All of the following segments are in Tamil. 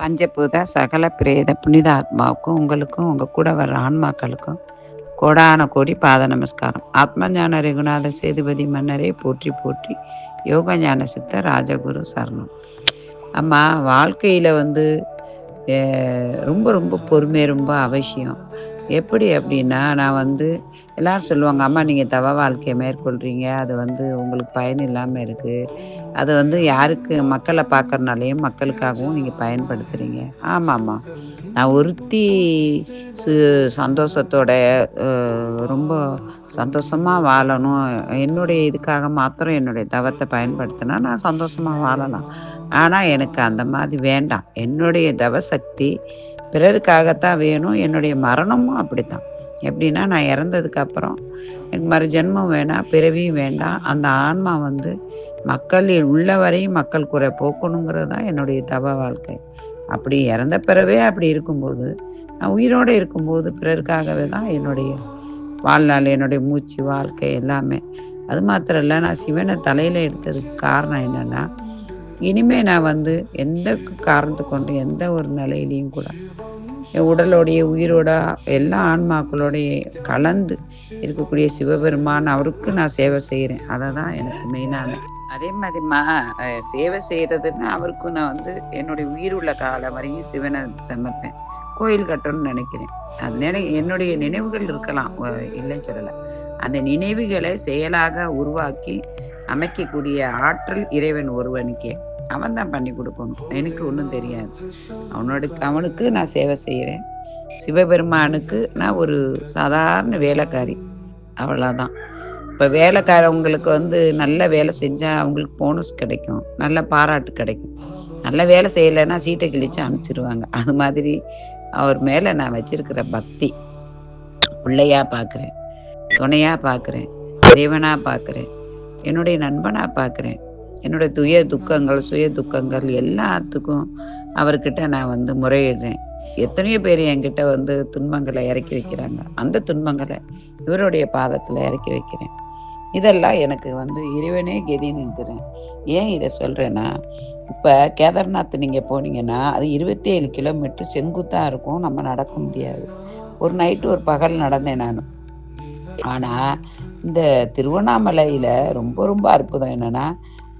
பஞ்சபூத சகல பிரேத புனித ஆத்மாவுக்கும் உங்களுக்கும் உங்கள் கூட வர்ற ஆன்மாக்களுக்கும் கோடான கோடி பாத நமஸ்காரம். ஆத்ம ஞான ரகுநாத சேதுபதி மன்னரே போற்றி போற்றி யோக ஞான சித்த ராஜகுரு சரணம். அம்மா வாழ்க்கையில் வந்து ரொம்ப ரொம்ப பொறுமை ரொம்ப அவசியம். எப்படி அப்படின்னா நான் வந்து எல்லாரும் சொல்லுவாங்க அம்மா நீங்கள் தவ வாழ்க்கையை மேற்கொள்கிறீங்க அது வந்து உங்களுக்கு பயன் இல்லாமல் இருக்குது அது வந்து யாருக்கு மக்களை பார்க்குறனாலையும் மக்களுக்காகவும் நீங்கள் பயன்படுத்துகிறீங்க ஆமாம்மா. நான் ஒருத்தி சு சந்தோஷத்தோட ரொம்ப சந்தோஷமாக வாழணும். என்னுடைய இதுக்காக மாத்திரம் என்னுடைய தவத்தை பயன்படுத்தினா நான் சந்தோஷமாக வாழலாம். ஆனால் எனக்கு அந்த மாதிரி வேண்டாம். என்னுடைய தவ சக்தி பிறருக்காகத்தான் வேணும். என்னுடைய மரணமும் அப்படித்தான். எப்படின்னா நான் இறந்ததுக்கு அப்புறம் எனக்கு மறு ஜென்மம் வேணாம் பிறவியும் வேண்டாம் அந்த ஆன்மா வந்து மக்களில் உள்ள வரையும் மக்கள் குறை போக்கணுங்கிறது தான் என்னுடைய தவ வாழ்க்கை. அப்படி இறந்த பிறவே அப்படி இருக்கும்போது நான் உயிரோடு இருக்கும்போது பிறருக்காகவே தான் என்னுடைய வாழ்நாள் என்னுடைய மூச்சு வாழ்க்கை எல்லாமே. அது மாத்திரம் இல்லை நான் சிவனை தலையில் எடுத்ததுக்கு காரணம் என்னென்னா இனிமே நான் வந்து எந்த காரணத்தை கொண்டு எந்த ஒரு நிலையிலையும் கூட என் உடலோடைய உயிரோட எல்லா ஆன்மாக்களோடைய கலந்து இருக்கக்கூடிய சிவபெருமான் அவருக்கு நான் சேவை செய்கிறேன் அதை தான் எனக்கு மெயினான. அதே மாதிரிமா சேவை செய்கிறதுன்னா அவருக்கு நான் வந்து என்னுடைய உயிர் உள்ள காலம் வரையும் சிவனை சமைப்பேன் கோயில் கட்டணும்னு நினைக்கிறேன். அது நினை என்னுடைய நினைவுகள் இருக்கலாம். இல்லைன்னு சொல்லலை. அந்த நினைவுகளை செயலாக உருவாக்கி அமைக்கக்கூடிய ஆற்றல் இறைவன் ஒருவனுக்கே. அவன் தான் பண்ணி கொடுக்கணும். எனக்கு ஒன்றும் தெரியாது. அவனோட அவனுக்கு நான் சேவை செய்கிறேன் சிவபெருமானுக்கு நான் ஒரு சாதாரண வேலைக்காரி. அவ்வளோதான் இப்போ வேலைக்காரவங்களுக்கு வந்து நல்ல வேலை செஞ்சால் அவங்களுக்கு போனஸ் கிடைக்கும். நல்ல பாராட்டு கிடைக்கும். நல்ல வேலை செய்யலைன்னா சீட்டை கிழிச்சு அனுப்பிச்சிருவாங்க. அது மாதிரி அவர் மேலே நான் வச்சிருக்கிற பக்தி. பிள்ளையா பார்க்குறேன் துணையாக பார்க்குறேன் இறைவனாக பார்க்குறேன் என்னுடைய நண்பனாக பார்க்குறேன் என்னுடைய துய துக்கங்கள் சுய துக்கங்கள் எல்லாத்துக்கும் அவர்கிட்ட நான் வந்து முறையிடுறேன். எத்தனையோ பேர் என்கிட்ட வந்து துன்பங்களை இறக்கி வைக்கிறாங்க. அந்த துன்பங்களை இவருடைய பாதத்தில் இறக்கி வைக்கிறேன். இதெல்லாம் எனக்கு வந்து இறைவனே கெதின்னு இருக்கிறேன் ஏன் இதை சொல்கிறேன்னா இப்போ கேதார்நாத் நீங்கள் போனீங்கன்னா அது இருபத்தி ஏழு கிலோமீட்டர் செங்குத்தாக இருக்கும். நம்ம நடக்க முடியாது. ஒரு நைட்டு ஒரு பகல் நடந்தேன் நான். ஆனால் இந்த திருவண்ணாமலையில் ரொம்ப ரொம்ப அற்புதம் என்னென்னா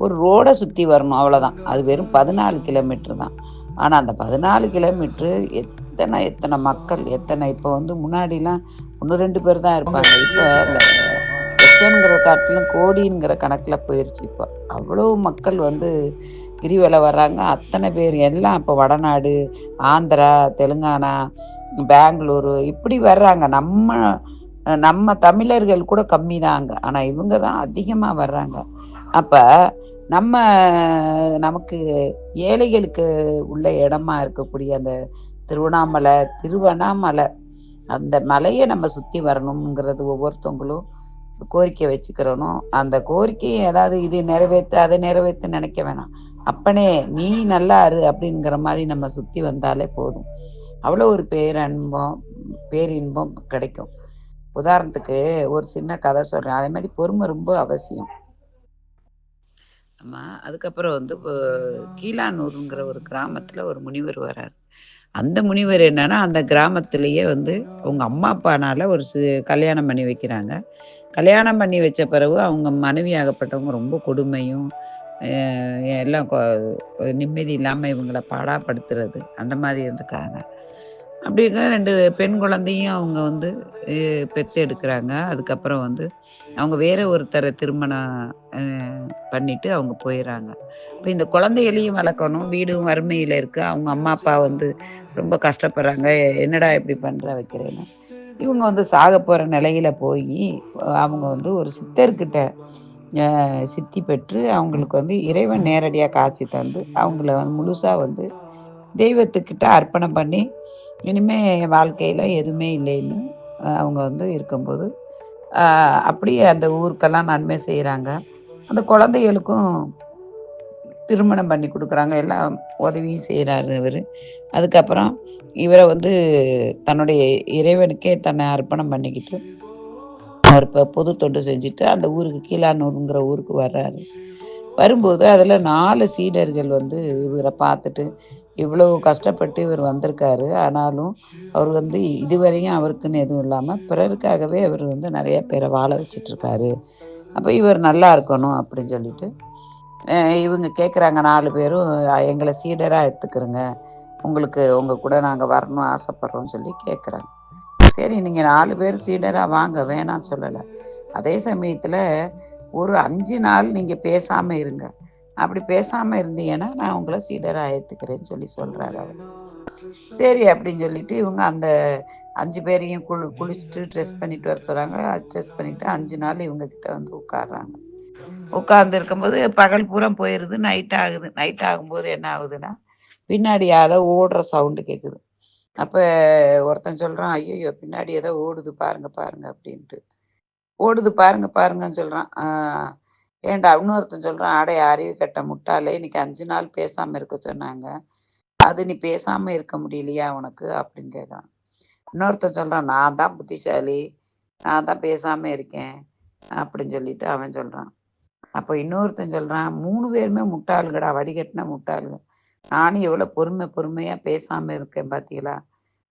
ஒரு ரோடை சுற்றி வரணும் அவ்வளோதான் அது வெறும் பதினாலு கிலோமீட்டர் தான். ஆனால் அந்த பதினாலு கிலோமீட்ரு எத்தனை எத்தனை மக்கள் எத்தனை இப்போ வந்து முன்னாடிலாம் ஒன்று ரெண்டு பேர் தான் இருப்பாங்க. இப்போ லட்சங்கிற காட்டிலும் கோடிங்கிற கணக்கில் போயிடுச்சு இப்போ. அவ்வளோ மக்கள் வந்து கிரிவலை வர்றாங்க. அத்தனை பேர் எல்லாம் இப்போ வடநாடு ஆந்திரா தெலுங்கானா பெங்களூரு இப்படி வர்றாங்க. நம்ம நம்ம தமிழர்கள் கூட கம்மி தான் அங்கே ஆனால் இவங்க தான் அதிகமாக வர்றாங்க. அப்போ நம்ம நமக்கு ஏழைகளுக்கு உள்ள இடமா இருக்கக்கூடிய அந்த திருவண்ணாமலை திருவண்ணாமலை அந்த மலையை நம்ம சுற்றி வரணுங்கிறது ஒவ்வொருத்தவங்களும் கோரிக்கை வச்சுக்கிறணும். அந்த கோரிக்கையை ஏதாவது இது நிறைவேற்று அதை நிறைவேற்று நினைக்க வேணாம். அப்பனே நீ நல்லா இரு அப்படிங்கிற மாதிரி நம்ம சுற்றி வந்தாலே போதும். அவ்வளோ ஒரு பேரன்பம் பேரின்பம் கிடைக்கும். உதாரணத்துக்கு ஒரு சின்ன கதை சொல்கிறேன் அதே மாதிரி பொறுமை ரொம்ப அவசியம். ஆமாம் அதுக்கப்புறம் வந்து கீழானூருங்கிற ஒரு கிராமத்தில் ஒரு முனிவர் வரார். அந்த முனிவர் என்னன்னா அந்த கிராமத்திலேயே வந்து அவங்க அம்மா அப்பானால ஒரு கல்யாணம் பண்ணி வைக்கிறாங்க. கல்யாணம் பண்ணி வச்ச பிறகு அவங்க மனைவி ஆகப்பட்டவங்க ரொம்ப கொடுமையும் எல்லாம் நிம்மதி இல்லாமல் இவங்களை பாடாப்படுத்துறது அந்த மாதிரி இருந்துக்கிறாங்க. அப்படி இருக்க ரெண்டு பெண் குழந்தையும் அவங்க வந்து பெற்று எடுக்கிறாங்க அதுக்கப்புறம் வந்து அவங்க வேற ஒருத்தரை திருமணம் பண்ணிட்டு அவங்க போயிடுறாங்க இப்போ இந்த குழந்தைகளையும் வளர்க்கணும். வீடும் வறுமையில் இருக்கு. அவங்க அம்மா அப்பா வந்து ரொம்ப கஷ்டப்படுறாங்க. என்னடா இப்படி பண்ணுற வைக்கிறேன்னு. இவங்க வந்து சாக போகிற நிலையில போய் அவங்க வந்து ஒரு சித்தர்கிட்ட சித்தி பெற்று அவங்களுக்கு வந்து இறைவன் நேரடியாக காட்சி தந்து அவங்கள வந்து முழுசாக வந்து தெய்வத்துக்கிட்ட அர்ப்பணம் பண்ணி இனிமே என் வாழ்க்கையில் எதுவுமே இல்லைன்னு அவங்க வந்து இருக்கும்போது அப்படியே அந்த ஊருக்கெல்லாம் நன்மை செய்கிறாங்க அந்த குழந்தைகளுக்கும் திருமணம் பண்ணி கொடுக்குறாங்க. எல்லாம் உதவியும் செய்கிறாரு இவர் அதுக்கப்புறம் இவரை வந்து தன்னுடைய இறைவனுக்கே தன்னை அர்ப்பணம் பண்ணிக்கிட்டு அவர் இப்போ பொது தொண்டு செஞ்சுட்டு அந்த ஊருக்கு கீழானூருங்கிற ஊருக்கு வர்றாரு. வரும்போது அதில் நாலு சீடர்கள் வந்து இவரை பார்த்துட்டு இவ்வளவு கஷ்டப்பட்டு இவர் வந்திருக்காரு. ஆனாலும் அவர் வந்து இதுவரையும் அவருக்குன்னு எதுவும் இல்லாமல் பிறருக்காகவே அவர் வந்து நிறைய பேரை வாழ வச்சிட்ருக்காரு அப்போ இவர் நல்லா இருக்கணும் அப்படின்னு சொல்லிட்டு இவங்க கேட்குறாங்க நாலு பேரும் எங்களை சீடராக எடுத்துக்கிறோங்க. உங்களுக்கு உங்கள் கூட நாங்கள் வரணும் ஆசைப்பட்றோம்னு சொல்லி கேட்குறாங்க சரி நீங்கள் நாலு பேர் சீடராக வாங்க வேணாம் சொல்லலை. அதே சமயத்தில் ஒரு அஞ்சு நாள் நீங்கள் பேசாமல் இருங்க. அப்படி பேசாமல் இருந்தீங்கன்னா நான் உங்களை சீடராக ஏற்றுக்கிறேன்னு சொல்லி சொல்கிறாரு அவர். சரி அப்படின்னு சொல்லிட்டு இவங்க அந்த அஞ்சு பேரையும் குளி குளிச்சுட்டு ட்ரெஸ் பண்ணிட்டு வர சொல்கிறாங்க ட்ரெஸ் பண்ணிவிட்டு அஞ்சு நாள் இவங்க கிட்ட வந்து உட்காடுறாங்க உட்கார்ந்து இருக்கும்போது பகல் பூரா போயிடுது நைட் ஆகுது. நைட் ஆகும்போது என்ன ஆகுதுன்னா பின்னாடி ஏதோ ஓடுற சவுண்டு கேட்குது அப்போ ஒருத்தன் சொல்கிறான் ஐயோ பின்னாடி ஏதோ ஓடுது பாருங்க பாருங்க அப்படின்ட்டு. ஓடுது பாருங்க பாருங்கன்னு சொல்கிறான் ஏன்டா இன்னொருத்தன் சொல்கிறான் அடை அறிவு கட்ட முட்டாளே இன்னைக்கு அஞ்சு நாள் பேசாமல் இருக்க சொன்னாங்க. அது நீ பேசாமல் இருக்க முடியலையா உனக்கு? அப்படின்னு கேட்குறான் இன்னொருத்தன் சொல்கிறான் நான் தான் புத்திசாலி நான் தான் பேசாமல் இருக்கேன் அப்படின்னு சொல்லிட்டு அவன் சொல்கிறான் அப்போ இன்னொருத்தன் சொல்கிறான் மூணு பேருமே முட்டாளுங்கடா வடிகட்டின முட்டாளுங்க நானும் எவ்வளோ பொறுமை பொறுமையாக பேசாமல் இருக்கேன் பார்த்தீங்களா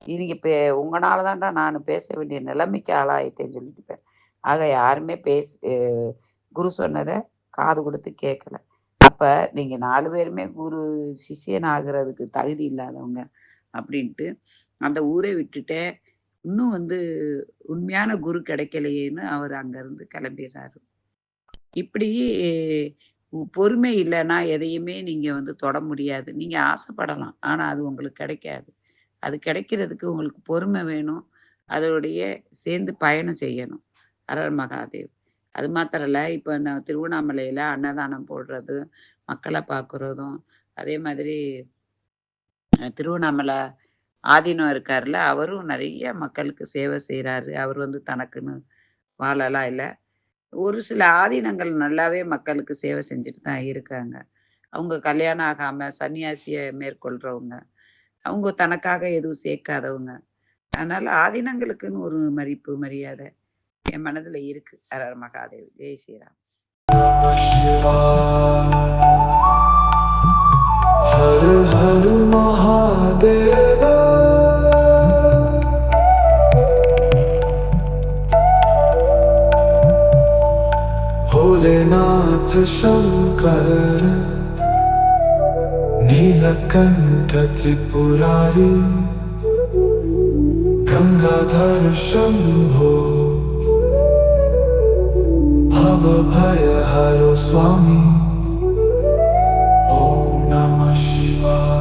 இன்னைக்கு பே உங்களால தான்டா நான் பேச வேண்டிய நிலைமைக்கு ஆளாயிட்டேன்னு சொல்லிட்டு ஆக யாருமே பேச குரு சொன்னதை காது கொடுத்து கேட்கல அப்போ நீங்கள் நாலு பேருமே குரு சிஷியன் ஆகுறதுக்கு தகுதி இல்லாதவங்க அப்படின்ட்டு அந்த ஊரை விட்டுட்டே இன்னும் வந்து உண்மையான குரு கிடைக்கலையேன்னு அவர் அங்கேருந்து கிளம்பிடுறாரு. இப்படி பொறுமை இல்லைன்னா எதையுமே நீங்கள் வந்து தொட முடியாது. நீங்கள் ஆசைப்படலாம் ஆனால் அது உங்களுக்கு கிடைக்காது. அது கிடைக்கிறதுக்கு உங்களுக்கு பொறுமை வேணும். அதோடைய சேர்ந்து பயணம் செய்யணும். அருள் மகாதேவ். அது மாத்திரம் இல்லை இப்போ இந்த திருவண்ணாமலையில் அன்னதானம் போடுறது மக்களை பார்க்குறதும் அதே மாதிரி திருவண்ணாமலை ஆதீனம் இருக்கார்ல அவரும் நிறைய மக்களுக்கு சேவை செய்கிறாரு அவர் வந்து தனக்குன்னு வாழலாம் இல்லை. ஒரு சில ஆதீனங்கள் நல்லாவே மக்களுக்கு சேவை செஞ்சுட்டு தான் இருக்காங்க. அவங்க கல்யாணம் ஆகாமல் சன்னியாசியை மேற்கொள்கிறவங்க அவங்க தனக்காக எதுவும் சேர்க்காதவங்க. அதனால் ஆதீனங்களுக்குன்னு ஒரு மதிப்பு மரியாதை என் மனதில் இருக்கு. அரர் மகாதேவ். ஜெய் ஸ்ரீராம். हर हर महादेव भोलेनाथ शङ्कर नीलकण्ठ त्रिपुरारी गङ्गाधर शम्भो भवभयहरो स्वामी ॐ नमः शिवाय